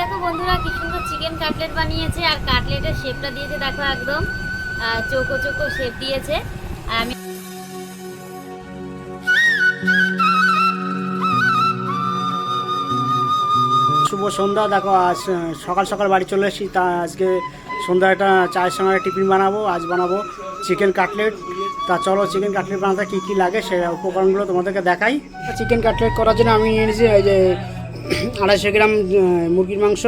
দেখো বন্ধুরা কি সুন্দর চিকেন কাটলেট বানিয়েছে, আর কাটলেটের শেপটা দিয়েছে, দেখো একদম চৌকো চৌকো শেপ দিয়েছে আমি শুভ সন্ধ্যা, দেখো আজ সকাল সকাল বাড়ি চলে এসেছি, তা আজকে সন্ধ্যা একটা চায়ের সঙ্গে টিফিন বানাবো, আজ বানাবো চিকেন কাটলেট তা চলো চিকেন কাটলেট বানাতে কী কী লাগে সেই উপকরণগুলো তোমাদেরকে দেখাই। চিকেন কাটলেট করার জন্য আমি নিয়ে নিয়েছি এই যে আড়াইশো গ্রাম মুরগির মাংস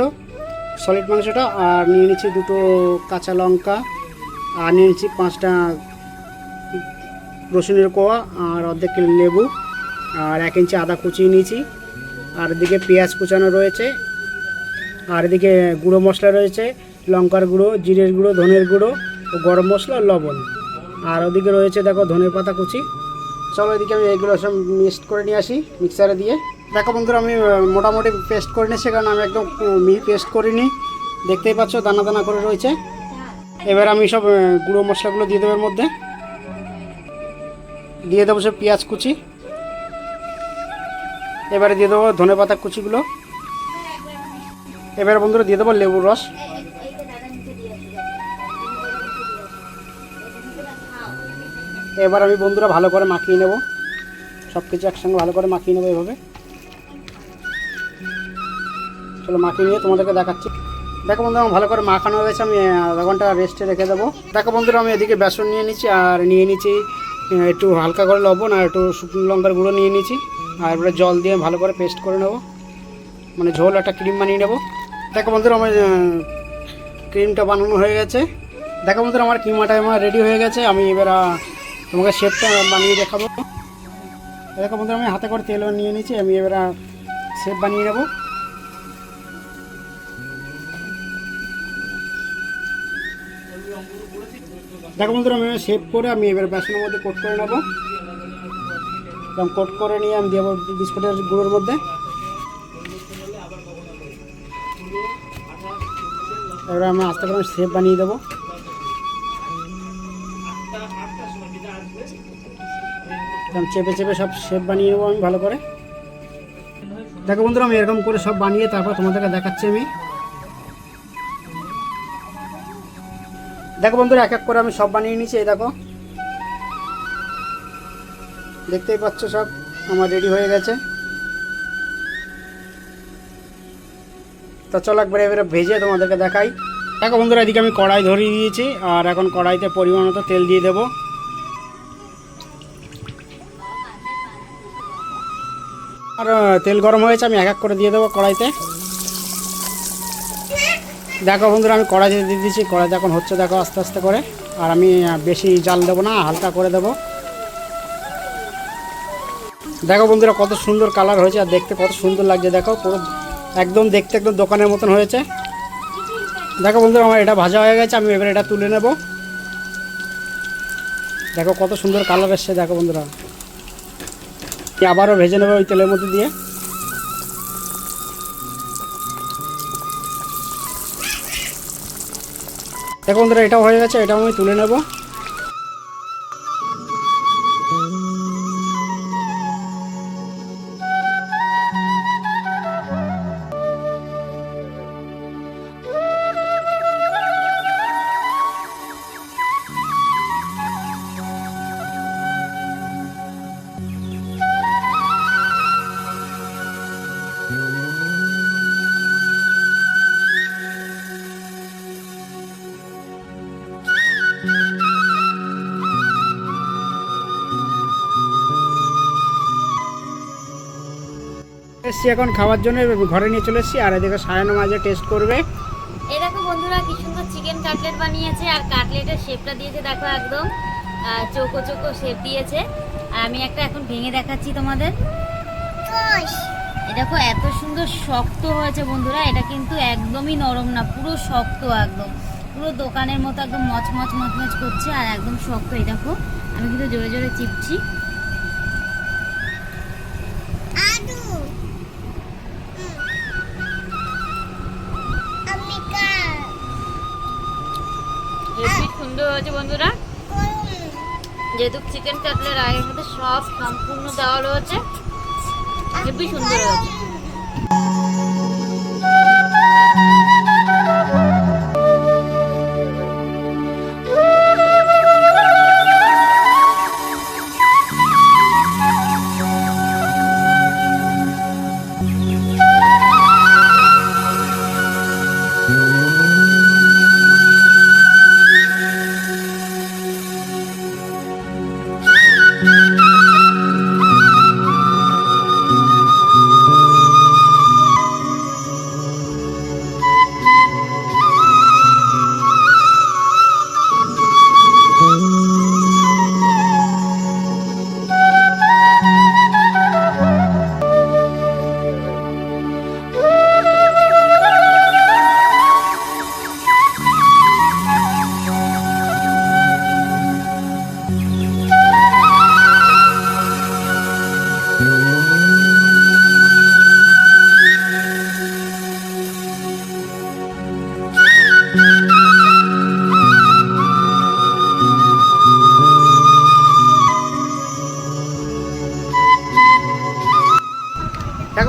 সলিড মাংসটা, আর নিয়ে নিচ্ছি দুটো কাঁচা লঙ্কা, আর নিয়ে নিচ্ছি পাঁচটা রসুনের কোয়া আর অর্ধেক কিলো লেবু, আর এক ইঞ্চি আদা কুচিয়ে নিয়েছি। আর এদিকে পেঁয়াজ কুচানো রয়েছে, আর এদিকে গুঁড়ো মশলা রয়েছে, লঙ্কার গুঁড়ো, জিরের গুঁড়ো, ধনের গুঁড়ো, ও গরম মশলা লবণ। আর ওদিকে রয়েছে দেখো ধনের পাতা কুচি। চলো এদিকে আমি এগুলো সব মিক্সড করে নিয়ে আসি মিক্সারে দিয়ে। দেখো বন্ধুরা, আমি মোটামুটি পেস্ট করে নিয়েছি, কারণ আমি একদম মিহি পেস্ট করিনি। দেখতেই পাচ্ছ, দানা দানা করে রয়েছে। এবার আমি সব গুঁড়ো মশলাগুলো দিয়ে দেবো এর মধ্যে। দিয়ে দেবো সব পেঁয়াজ কুচি। এবারে দিয়ে দেবো ধনে পাতা কুচিগুলো। এবারে বন্ধুরা, দিয়ে দেবো লেবুর রস। এবার আমি বন্ধুরা ভালো করে মাখিয়ে নেব। সব কিছু একসঙ্গে ভালো করে মাখিয়ে নেব এভাবে। চলো মাখিয়ে নিয়ে তোমাদেরকে দেখাচ্ছি। দেখো বন্ধু আমার ভালো করে মাখানো হয়ে গেছে আমি আধা ঘণ্টা রেস্টে রেখে দেবো। দেখো বন্ধুরা, আমি এদিকে বেসন নিয়ে নিচ্ছি, আর নিয়ে নিচ্ছি একটু হালকা করে লবণ আর একটু শুকনো লঙ্কার গুঁড়ো নিয়ে নিচ্ছি। আর এবারে জল দিয়ে ভালো করে পেস্ট করে নেব। মানে ঝোল, একটা ক্রিম বানিয়ে নেব। দেখো বন্ধুরা, আমার ক্রিমটা বানানো হয়ে গেছে। দেখো বন্ধুরা, আমার কিমাটা আমার রেডি হয়ে গেছে। আমি এবার তোমাকে শেপটা বানিয়ে দেখাবো। দেখো বন্ধুরা, আমি হাতে করে তেল নিয়ে নিচ্ছি, আমি এবার শেপ বানিয়ে নেব। দেখো বন্ধুরা, আমি শেপ করে আমি এবার বেসনের মধ্যে কোট করে নেব। এরকম কোট করে নিয়ে আমি দেবো বিস্কুটের গুঁড়োর মধ্যে। এবার আমি আস্তে করে শেপ বানিয়ে দেবো। চেপে চেপে সব শেপ বানিয়ে নেব আমি ভালো করে। দেখো বন্ধুরা, আমি এরকম করে সব বানিয়ে তারপর তোমাদেরকে দেখাচ্ছি আমি। দেখো বন্ধুরা, এক এক করে আমি সব বানিয়ে নিয়েছি, এই দেখো। দেখতেই পাচ্ছ সব, আমার রেডি হয়ে গেছে। তা চলো একবার এবারে ভেজে তোমাদেরকে দেখাই। দেখো বন্ধুরা, এদিকে আমি কড়াই ধরিয়ে দিয়েছি আর এখন কড়াইতে পরিমাণ মতো তেল দিয়ে দেবো। আর তেল গরম হয়েছে, আমি এক এক করে দিয়ে দেবো কড়াইতে। দেখো বন্ধুরা, আমি কড়াইতে দিয়ে দিয়েছি কড়াইতে এখন হচ্ছে দেখো আস্তে আস্তে করে। আর আমি বেশি জাল দেবো না, হালকা করে দেবো। দেখো বন্ধুরা, কত সুন্দর কালার হয়েছে, আর দেখতে কত সুন্দর লাগছে। দেখো, পুরো একদম দেখতে একদম দোকানের মতন হয়েছে। দেখো বন্ধুরা, আমার এটা ভাজা হয়ে গেছে, আমি এবার এটা তুলে নেব। দেখো কত সুন্দর কালার এসছে, দেখো বন্ধুরা। আবারও ভেজে নেব ওই তেলের মধ্যে দিয়ে। দেখো বন্ধুরা এটাও হয়ে গেছে এটাও আমি তুলে নেব। এসছি এখন খাওয়ার জন্য ঘরে নিয়ে চলে এসেছি। আর এদিকে সায়ানো মাঝে টেস্ট করবে। এই দেখো বন্ধুরা কি সুন্দর চিকেন কাটলেট বানিয়েছে আর কাটলেটের শেপটা দিয়েছে দেখো একদম চৌকো চৌকো শেপ দিয়েছে। আর আমি একটা এখন ভেঙে দেখাচ্ছি তোমাদের। এই দেখো এত সুন্দর শক্ত হয়েছে বন্ধুরা এটা কিন্তু একদমই নরম না পুরো শক্ত একদম। পুরো দোকানের মতো একদম মচমচ মচমচ করছে আর একদম শক্ত এই দেখো। আমি কিন্তু জোরে জোরে চিপছি। সুন্দর হয়েছে বন্ধুরা। যেহেতু চিকেন কাটলের রায়ের মধ্যে সব সম্পূর্ণ দেওয়া রয়েছে। খুবই সুন্দর হয়েছে।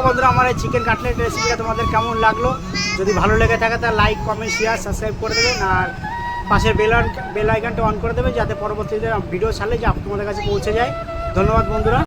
দেখো বন্ধুরা, আমার এই চিকেন কাটলেট রেসিপিটা তোমাদের কেমন লাগল? যদি ভালো লেগে থাকে, তাহলে লাইক কমেন্ট শেয়ার সাবস্ক্রাইব করে দেবেন। আর পাশের বেল বেল আইকনটা অন করে দেবে যাতে পরবর্তীতে ভিডিও ছাড়লে যে তোমাদের কাছে পৌঁছে যায়। ধন্যবাদ বন্ধুরা।